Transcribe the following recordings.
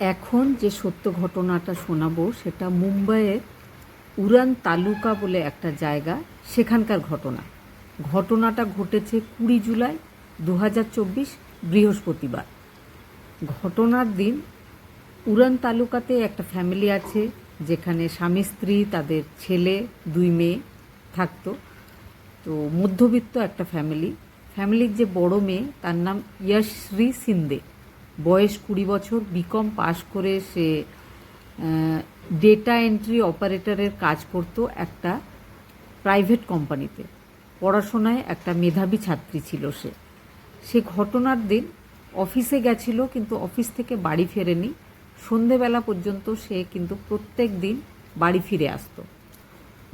এখন যে সত্য ঘটনাটা শোনাবো, সেটা মুম্বাইয়ের উড়ান তালুকা বলে একটা জায়গা, সেখানকার ঘটনা। ঘটনাটা ঘটেছে কুড়ি জুলাই দু হাজার চব্বিশ বৃহস্পতিবার। ঘটনার দিন উড়ান তালুকাতে একটা ফ্যামিলি আছে, যেখানে স্বামী, স্ত্রী, তাদের ছেলে, দুই মেয়ে থাকতো। তো মধ্যবিত্ত একটা ফ্যামিলি। ফ্যামিলির যে বড় মেয়ে, তার নাম ইয়াশ্রী সিন্দে। বয়স কুড়ি বছর বিকম পাশ করে সে ডেটা এন্ট্রি অপারেটরের কাজ করতো একটা প্রাইভেট কোম্পানিতে পড়াশোনায় একটা মেধাবী ছাত্রী ছিল সে। সে ঘটনার দিন অফিসে গেছিল, কিন্তু অফিস থেকে বাড়ি ফেরেনি। সন্ধেবেলা পর্যন্ত সে কিন্তু প্রত্যেক দিন বাড়ি ফিরে আসতো।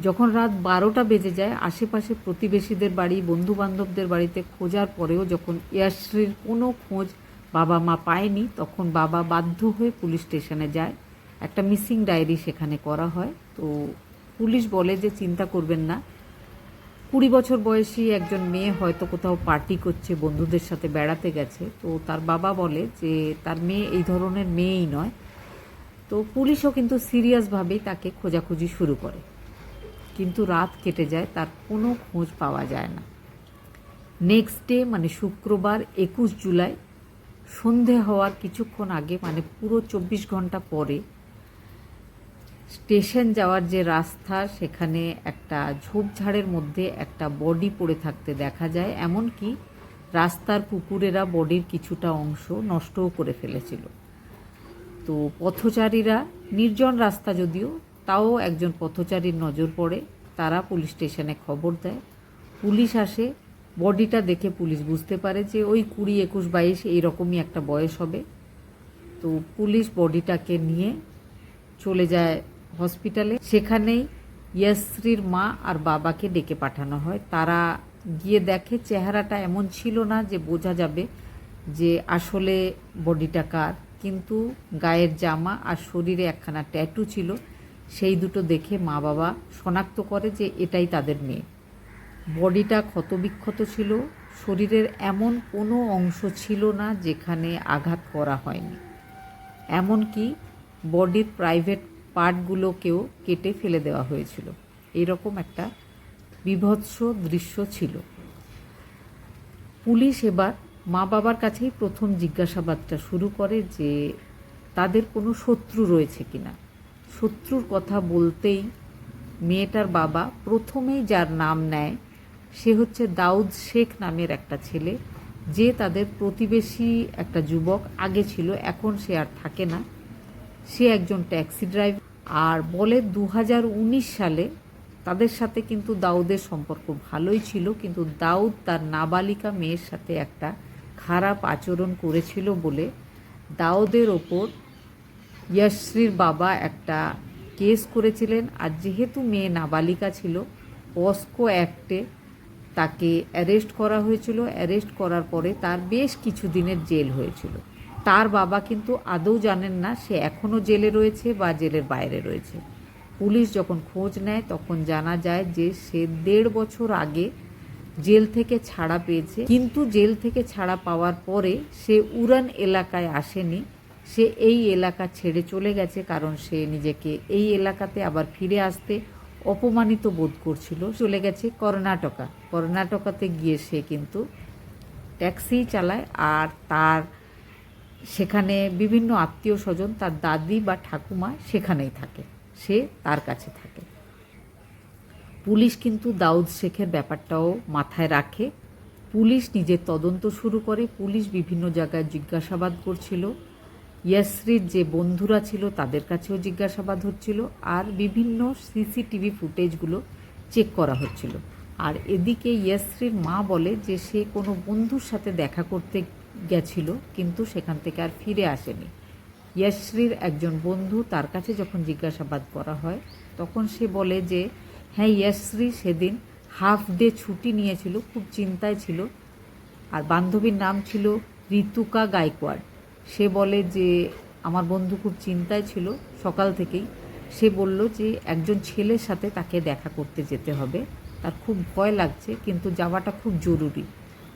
যখন রাত বারোটা বেজে যায়, আশেপাশে প্রতিবেশীদের বাড়ি বন্ধু বান্ধবদের বাড়িতে খোঁজার পরেও যখন ইয়াশ্রীর কোনো খোঁজ বাবা মা পায়নি, তখন বাবা বাধ্য হয়ে পুলিশ স্টেশনে যায়। একটা মিসিং ডায়েরি সেখানে করা হয়। তো পুলিশ বলে যে, চিন্তা করবেন না। কুড়ি বছর বয়সী একজন মেয়ে হয়তো কোথাও পার্টি করছে, বন্ধুদের সাথে বেড়াতে গেছে। তো তার বাবা বলে যে, তার মেয়ে এই ধরনের মেয়েই নয়। তো পুলিশও কিন্তু সিরিয়াসভাবেই তাকে খোঁজাখুঁজি শুরু করে। কিন্তু রাত কেটে যায়, তার কোনো খোঁজ পাওয়া যায় না। নেক্সট ডে মানে শুক্রবার, একুশ জুলাই সন্ধে হওয়ার কিছুক্ষণ আগে মানে পুরো চব্বিশ ঘণ্টা পরে, স্টেশন যাওয়ার যে রাস্তা, সেখানে একটা ঝোপঝাড়ের মধ্যে একটা বডি পড়ে থাকতে দেখা যায়। এমনকি রাস্তার কুকুরেরা বডির কিছুটা অংশ নষ্টও করে ফেলেছিল। তো পথচারীরা, নির্জন রাস্তা যদিও, তাও একজন পথচারীর নজর পড়ে। তারা পুলিশ স্টেশনে খবর দেয়। পুলিশ আসে বডিটা দেখে পুলিশ বুঝতে পারে যে ওই কুড়ি একুশ বাইশ এইরকমই একটা বয়স হবে। তো পুলিশ বডিটাকে নিয়ে চলে যায় হসপিটালে। সেখানেই ইয়াশ্রীর মা আর বাবাকে ডেকে পাঠানো হয়। তারা গিয়ে দেখে চেহারাটা এমন ছিল না যে বোঝা যাবে যে আসলে বডিটা কার। কিন্তু গায়ের জামা আর শরীরে একখানা ট্যাটু ছিল। সেই দুটো দেখে মা বাবা শনাক্ত করে যে এটাই তাদের মেয়ে। বডিটা ক্ষতবিক্ষত ছিল, শরীরের এমন কোনো অংশ ছিল না যেখানে আঘাত করা হয়নি। এমনকি বডির প্রাইভেট পার্টগুলোকেও কেটে ফেলে দেওয়া হয়েছিল। এরকম একটা বিভৎস দৃশ্য ছিল। পুলিশ এবার মা বাবার কাছেই প্রথম জিজ্ঞাসাবাদটা শুরু করে যে, তাদের কোনো শত্রু রয়েছে কি না? শত্রুর কথা বলতেই মেয়েটার বাবা প্রথমেই যার নাম নেয় সে হচ্ছে দাউদ শেখ নামের একটা ছেলে, যে তাদের প্রতিবেশী একটা যুবক আগে ছিল, এখন সে আর থাকে না। সে একজন ট্যাক্সি ড্রাইভার আর বলে দু হাজার উনিশ সালে তাদের সাথে কিন্তু দাউদের সম্পর্ক ভালোই ছিল, কিন্তু দাউদ তার নাবালিকা মেয়ের সাথে একটা খারাপ আচরণ করেছিল বলে দাউদের ওপর ইয়াশ্রীর বাবা একটা কেস করেছিলেন। আর যেহেতু মেয়ে নাবালিকা ছিল পস্কো অ্যাক্টে তাকে অ্যারেস্ট করা হয়েছিল। অ্যারেস্ট করার পরে তার বেশ কিছু দিনের জেল হয়েছিল। তার বাবা কিন্তু আদৌ জানেন না সে এখনও জেলে রয়েছে বা জেলের বাইরে রয়েছে। পুলিশ যখন খোঁজ নেয়, তখন জানা যায় যে সে দেড় বছর আগে জেল থেকে ছাড়া পেয়েছে। কিন্তু জেল থেকে ছাড়া পাওয়ার পরে সে উড়ান এলাকায় আসেনি। সে এই এলাকা ছেড়ে চলে গেছে, কারণ সে নিজেকে এই এলাকাতে আবার ফিরে আসতে অপমানিত বোধ করছিল, চলে গেছে কর্ণাটকা। কর্ণাটকাতে গিয়ে সে কিন্তু ট্যাক্সি চালায় আর তার সেখানে বিভিন্ন আত্মীয় স্বজন তার দাদি বা ঠাকুমা সেখানেই থাকে। সে তার কাছে থাকে। পুলিশ কিন্তু দাউদ শেখের ব্যাপারটাও মাথায় রাখে। পুলিশ নিজের তদন্ত শুরু করে। পুলিশ বিভিন্ন জায়গায় জিজ্ঞাসাবাদ করছিল। ইয়াশ্রীর যে বন্ধুরা ছিল তাদের কাছেও জিজ্ঞাসাবাদ হচ্ছিল আর বিভিন্ন সিসিটিভি ফুটেজগুলো চেক করা হচ্ছিল। আর এদিকে ইয়াশ্রীর মা বলে যে সে কোনো বন্ধুর সাথে দেখা করতে গেছিল, কিন্তু সেখান থেকে আর ফিরে আসেনি। ইয়াশ্রীর একজন বন্ধু তার কাছে যখন জিজ্ঞাসাবাদ করা হয়, তখন সে বলে যে হ্যাঁ ইয়াশ্রী সেদিন হাফ ডে ছুটি নিয়েছিল, খুব চিন্তায় ছিল। আর বান্ধবীর নাম ছিল ঋতুকা গায়কোয়াড় সে বলে যে, আমার বন্ধু খুব চিন্তায় ছিল সকাল থেকেই। সে বলল যে, একজন ছেলের সাথে তাকে দেখা করতে যেতে হবে। তার খুব ভয় লাগছে, কিন্তু যাওয়াটা খুব জরুরি।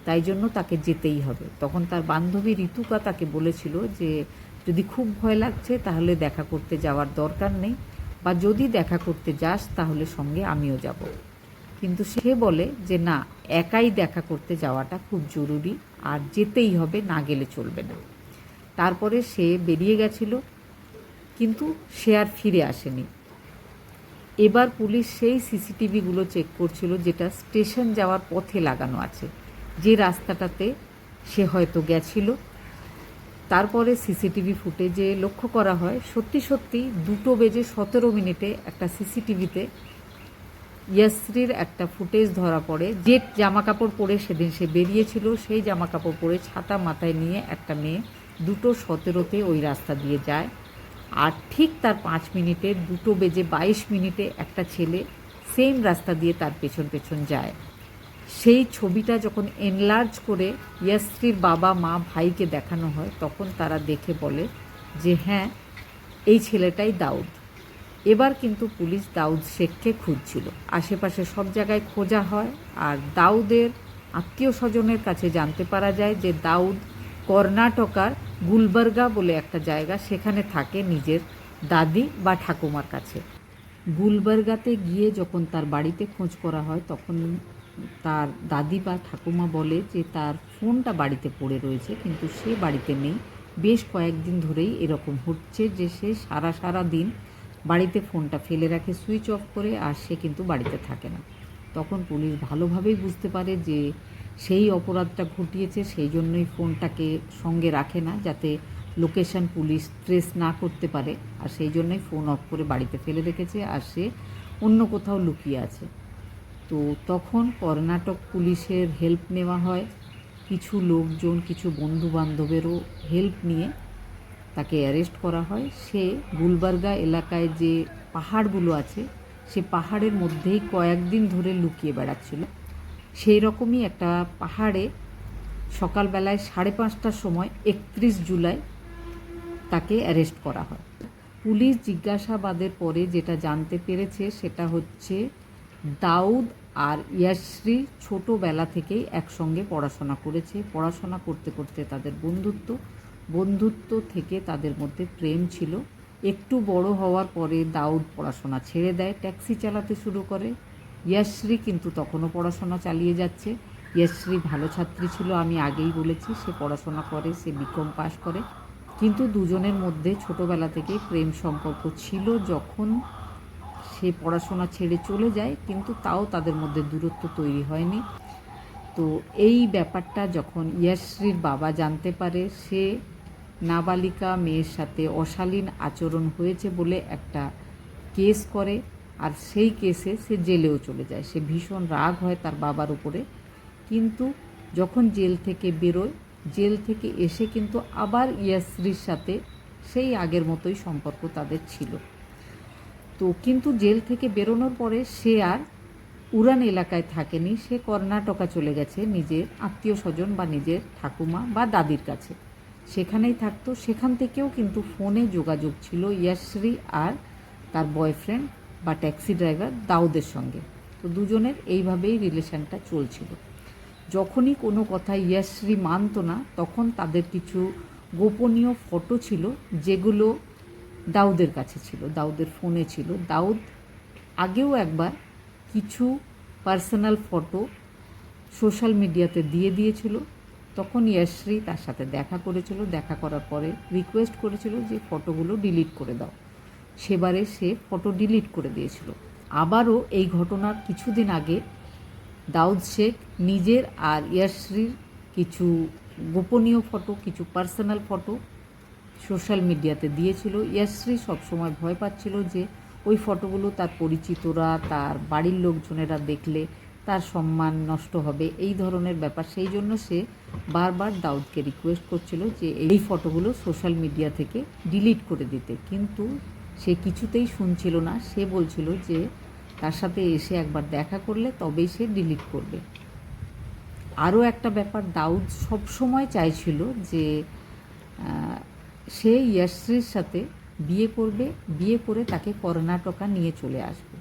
তাই জন্য তাকে যেতেই হবে। তখন তার বান্ধবী ঋতুকা তাকে বলেছিল যে, যদি খুব ভয় লাগছে, তাহলে দেখা করতে যাওয়ার দরকার নেই। বা যদি দেখা করতে যাস, তাহলে সঙ্গে আমিও যাব। কিন্তু সে বলে যে, না, একাই দেখা করতে যাওয়াটা খুব জরুরি। আর যেতেই হবে, না গেলে চলবে না। তারপরে সে বেরিয়ে গেছিল, কিন্তু সে আর ফিরে আসেনি। এবার পুলিশ সেই সিসিটিভিগুলো চেক করছিল যেটা স্টেশন যাওয়ার পথে লাগানো আছে। যে রাস্তাটাতে সে হয়তো গেছিল। তারপরে সিসিটিভি ফুটেজে লক্ষ্য করা হয়, সত্যি সত্যি দুটো বেজে সতেরো মিনিটে একটা সিসিটিভিতে ইয়াসরির একটা ফুটেজ ধরা পড়ে। যে জামা কাপড় পরে সেদিন সে বেরিয়েছিল, সেই জামা কাপড় পরে ছাতা মাথায় নিয়ে একটা মেয়ে দুটো সতেরোতে ওই রাস্তা দিয়ে যায় আর ঠিক তার পাঁচ মিনিটে, দুটো বেজে বাইশ মিনিটে একটা ছেলে সেম রাস্তা দিয়ে তার পেছন পেছন যায়। সেই ছবিটা যখন এনলার্জ করে ইয়াস্ত্রীর বাবা, মা, ভাইকে দেখানো হয়, তখন তারা দেখে বলে যে হ্যাঁ এই ছেলেটাই দাউদ। এবার কিন্তু পুলিশ দাউদ শেখকে খুঁজছিল। আশেপাশে সব জায়গায় খোঁজা হয় আর দাউদের আত্মীয় স্বজনের কাছে জানতে পারা যায় যে দাউদ কর্ণাটকার গুলবার্গা বলে একটা জায়গা সেখানে থাকে নিজের দাদি বা ঠাকুমার কাছে। গুলবার্গাতে গিয়ে যখন তার বাড়িতে খোঁজ করা হয়, তখন তার দাদি বা ঠাকুমা বলে যে তার ফোনটা বাড়িতে পড়ে রয়েছে, কিন্তু সে বাড়িতে নেই। বেশ কয়েকদিন ধরেই এরকম হচ্ছে যে সে সারা সারা দিন বাড়িতে ফোনটা ফেলে রাখে, সুইচ অফ করে, আর সে কিন্তু বাড়িতে থাকে না। তখন পুলিশ ভালোভাবেই বুঝতে পারে যে সেই অপরাধটা ঘটিয়েছে, সেই জন্যই ফোনটাকে সঙ্গে রাখে না, যাতে লোকেশন পুলিশ ট্রেস না করতে পারে, আর সেই জন্যই ফোন অফ করে বাড়িতে ফেলে রেখেছে, আর সে অন্য কোথাও লুকিয়ে আছে। তো তখন কর্ণাটক পুলিশের হেল্প নেওয়া হয়, কিছু লোকজন, কিছু বন্ধু বান্ধবেরও হেল্প নিয়ে তাকে অ্যারেস্ট করা হয়। সে গুলবার্গা এলাকায় যে পাহাড়গুলো আছে, সে পাহাড়ের মধ্যেই কয়েকদিন ধরে লুকিয়ে বেড়াচ্ছিল। সেই রকমই একটা পাহাড়ে সকালবেলায় সাড়ে পাঁচটার সময় একত্রিশ জুলাই তাকে অ্যারেস্ট করা হয়। পুলিশ জিজ্ঞাসাবাদের পরে যেটা জানতে পেরেছে সেটা হচ্ছে, দাউদ আর ইয়াশ্রী ছোটোবেলা থেকেই একসঙ্গে পড়াশোনা করেছে। পড়াশোনা করতে করতে তাদের বন্ধুত্ব বন্ধুত্ব থেকে তাদের মধ্যে প্রেম ছিল। একটু বড় হওয়ার পরে দাউদ পড়াশোনা ছেড়ে দেয়, ট্যাক্সি চালাতে শুরু করে। ইয়াশ্রী কিন্তু তখনও পড়াশোনা চালিয়ে যাচ্ছে। ইয়াশ্রী ভালো ছাত্রী ছিল, আমি আগেই বলেছি, সে পড়াশোনা করে, সে বিকম পাশ করে। কিন্তু দুজনের মধ্যে ছোটোবেলা থেকে প্রেম সম্পর্ক ছিল। যখন সে পড়াশোনা ছেড়ে চলে যায়, কিন্তু তাও তাদের মধ্যে দূরত্ব তৈরি হয়নি। তো এই ব্যাপারটা যখন ইয়াশ্রীর বাবা জানতে পারে, সে নাবালিকা মেয়ের সাথে অশালীন আচরণ হয়েছে বলে একটা কেস করে। আর সেই কেসে সে জেলেও চলে যায়। সে ভীষণ রাগ হয় তার বাবার উপরে। কিন্তু যখন জেল থেকে বেরোয়, জেল থেকে এসে কিন্তু আবার ইয়াশ্রীর সাথে সেই আগের মতোই সম্পর্ক তাদের ছিল। তো কিন্তু জেল থেকে বেরোনোর পরে সে আর উড়ান এলাকায় থাকেনি। সে কর্ণাটকা চলে গেছে নিজের আত্মীয় স্বজন বা নিজের ঠাকুমা বা দাদির কাছে। সেখানেই থাকতো। সেখান থেকেও কিন্তু ফোনে যোগাযোগ ছিল ইয়াশ্রী আর তার বয়ফ্রেন্ড বা ট্যাক্সি ড্রাইভার দাউদের সঙ্গে। তো দুজনের এইভাবেই রিলেশনটা চলছিল। যখনই কোনো কথা ইয়াশ্রী মানত না, তখন তাদের কিছু গোপনীয় ফটো ছিল যেগুলো দাউদের কাছে ছিল, দাউদের ফোনে ছিল। দাউদ আগেও একবার কিছু পার্সোনাল ফটো সোশ্যাল মিডিয়াতে দিয়ে দিয়েছিল। তখন ইয়াশ্রী তার সাথে দেখা করেছিল। দেখা করার পরে রিকোয়েস্ট করেছিল যে ফটোগুলো ডিলিট করে দাও। সেবারে সে ফটো ডিলিট করে দিয়েছিল। আবারও এই ঘটনার কিছুদিন আগে দাউদ শেখ নিজের আর ইয়াশ্রীর কিছু গোপনীয় ফটো, কিছু পার্সোনাল ফটো সোশ্যাল মিডিয়াতে দিয়েছিল। ইয়াশ্রী সবসময় ভয় পাচ্ছিল যে ওই ফটোগুলো তার পরিচিতরা, তার বাড়ির লোকজনেরা দেখলে তার সম্মান নষ্ট হবে, এই ধরনের ব্যাপার। সেই জন্য সে বারবার দাউদকে রিকোয়েস্ট করছিল যে এই ফটোগুলো সোশ্যাল মিডিয়া থেকে ডিলিট করে দিতে। কিন্তু সে কিছুতেই শুনছিল না। সে বলছিল যে, তার সাথে এসে একবার দেখা করলে তবেই সে ডিলিট করবে। আরও একটা ব্যাপার দাউদ সব সময় চাইছিল যে সে ইয়াশ্রীর সাথে বিয়ে করবে, বিয়ে করে তাকে কর্ণাটকা নিয়ে চলে আসবে।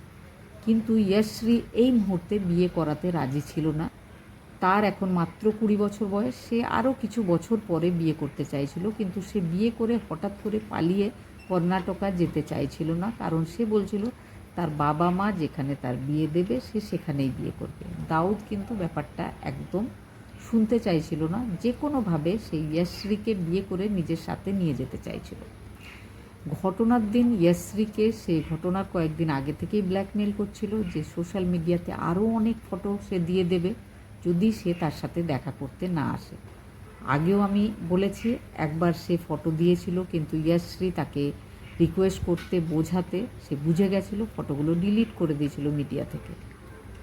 কিন্তু ইয়াশ্রী এই মুহূর্তে বিয়ে করাতে রাজি ছিল না। তার এখন মাত্র কুড়ি বছর বয়স। সে আরও কিছু বছর পরে বিয়ে করতে চাইছিল, কিন্তু সে বিয়ে করে হঠাৎ করে পালিয়ে কর্ণাটকা যেতে চাইছিল না, কারণ সে বলছিল তার বাবা মা যেখানে তার বিয়ে দেবে সে সেখানেই বিয়ে করবে। দাউদ কিন্তু ব্যাপারটা একদম শুনতে চাইছিল না, যে কোনোভাবে সেই ইয়াশ্রীকে বিয়ে করে নিজের সাথে নিয়ে যেতে চাইছিল। ঘটনার দিন ইয়াশ্রীকে সে ঘটনার কয়েকদিন আগে থেকেই ব্ল্যাকমেল করছিল যে সোশ্যাল মিডিয়াতে আরও অনেক ফটো সে দিয়ে দেবে, যদি সে তার সাথে দেখা করতে না আসে। আগেও আমি বলেছি, একবার সে ফটো দিয়েছিল কিন্তু ইয়াশ্রী তাকে রিকোয়েস্ট করতে, বোঝাতে, সে বুঝে গেছিল, ফটোগুলো ডিলিট করে দিয়েছিল মিডিয়া থেকে।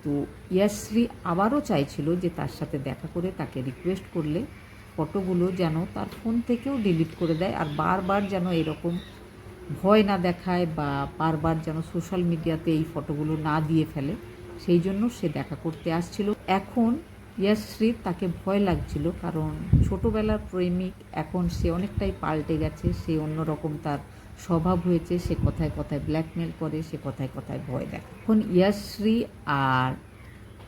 তো ইয়াশ্রী আবারও চাইছিল যে তার সাথে দেখা করে তাকে রিকোয়েস্ট করলে ফটোগুলো যেন তার ফোন থেকেও ডিলিট করে দেয় আর বারবার যেন এরকম ভয় না দেখায় বা বারবার যেন সোশ্যাল মিডিয়াতে এই ফটোগুলো না দিয়ে ফেলে। সেই জন্য সে দেখা করতে আসছিল। এখন ইয়াশ্রীর তাকে ভয় লাগছিল কারণ ছোটোবেলার প্রেমিক এখন সে অনেকটাই পাল্টে গেছে, সে অন্যরকম তার স্বভাব হয়েছে, সে কথায় কথায় ব্ল্যাকমেল করে, সে কথায় কথায় ভয় দেখায়। এখন ইয়াশ্রী আর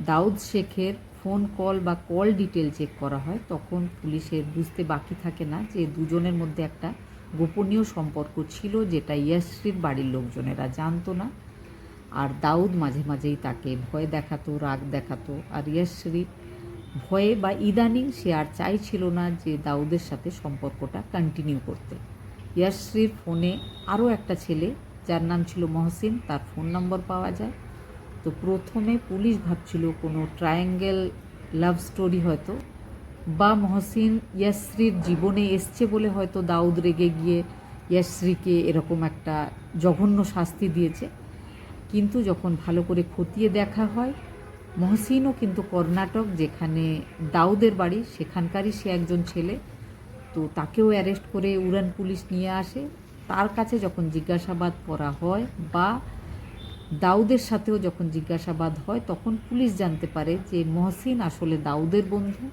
দাউদ শেখের ফোন কল বা কল ডিটেল চেক করা হয়, তখন পুলিশের বুঝতে বাকি থাকে না যে দুজনের মধ্যে একটা গোপনীয় সম্পর্ক ছিল যেটা ইয়াশ্রীর বাড়ির লোকজনেরা জানতো না। আর দাউদ মাঝে মাঝেই তাকে ভয় দেখাতো, রাগ দেখাতো। আর ইয়াশ্রী ভয়ে বা ইদানিং সে আর চাইছিল না যে দাউদের সাথে সম্পর্কটা কন্টিনিউ করতে। ইয়াশ্রীর ফোনে আরও একটা ছেলে, যার নাম ছিল মহসিন, তার ফোন নম্বর পাওয়া যায়। তো প্রথমে পুলিশ ভাবছিল কোনো ট্রায়াঙ্গেল লাভ স্টোরি হয়তো, বা মহসিন ইয়াশ্রীর জীবনে এসছে বলে হয়তো দাউদ রেগে গিয়ে ইয়াশ্রীকে এরকম একটা জঘন্য শাস্তি দিয়েছে। কিন্তু যখন ভালো করে খতিয়ে দেখা হয় মহসিনও কিন্তু কর্ণাটক, যেখানে দাউদের বাড়ি, সেখানকারই সে একজন ছেলে। তো তাকেও অ্যারেস্ট করে উড়ান পুলিশ নিয়ে আসে। তার কাছে যখন জিজ্ঞাসাবাদ করা হয় বা দাউদের সাথেও যখন জিজ্ঞাসাবাদ হয়, তখন পুলিশ জানতে পারে যে মহসিন আসলে দাউদের বন্ধু।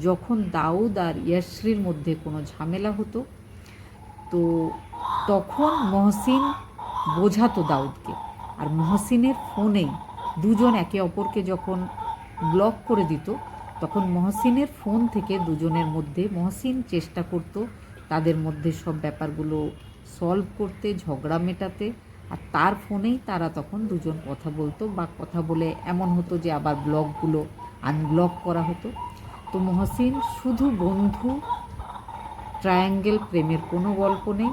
যখন দাউদ আর ইয়াশ্রীর মধ্যে কোনো ঝামেলা হতো, তো তখন মহসিন বোঝাতো দাউদকে। আর মহসিনের ফোনেই দুজন একে অপরকে যখন ব্লক করে দিত, তখন মহসিনের ফোন থেকে দুজনের মধ্যে মহসিন চেষ্টা করত তাদের মধ্যে সব ব্যাপারগুলো সলভ করতে, ঝগড়া মেটাতে। আর তার ফোনেই তারা তখন দুজন কথা বলতো বা কথা বলে এমন হতো যে আবার ব্লকগুলো আনব্লক করা হতো। তো মহসিন শুধু বন্ধু ট্রায়াঙ্গেল প্রেমের কোনো গল্প নেই।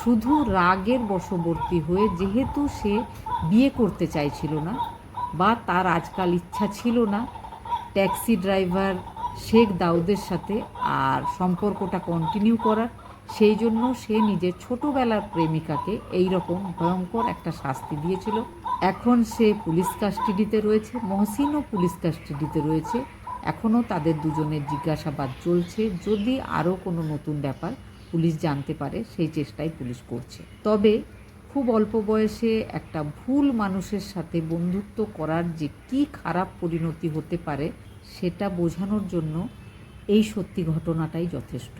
শুধু রাগের বশবর্তী হয়ে যেহেতু সে বিয়ে করতে চাইছিল না বা তার আজকাল ইচ্ছা ছিল না। ট্যাক্সি ড্রাইভার শেখ দাউদের সাথে আর সম্পর্কটা কন্টিনিউ করার। সেই জন্য সে নিজের ছোটোবেলার প্রেমিকাকে এই রকম ভয়ঙ্কর একটা শাস্তি দিয়েছিল। এখন সে পুলিশ কাস্টাডিতে রয়েছে, মহসিনও পুলিশ কাস্টাডিতে রয়েছে। এখনও তাদের দুজনের জিজ্ঞাসাবাদ চলছে। যদি আরও কোনো নতুন ব্যাপার পুলিশ জানতে পারে, সেই চেষ্টাই পুলিশ করছে। তবে খুব অল্প বয়সে একটা ভুল মানুষের সাথে বন্ধুত্ব করার যে কি খারাপ পরিণতি হতে পারে, সেটা বোঝানোর জন্য এই সত্যি ঘটনাটাই যথেষ্ট।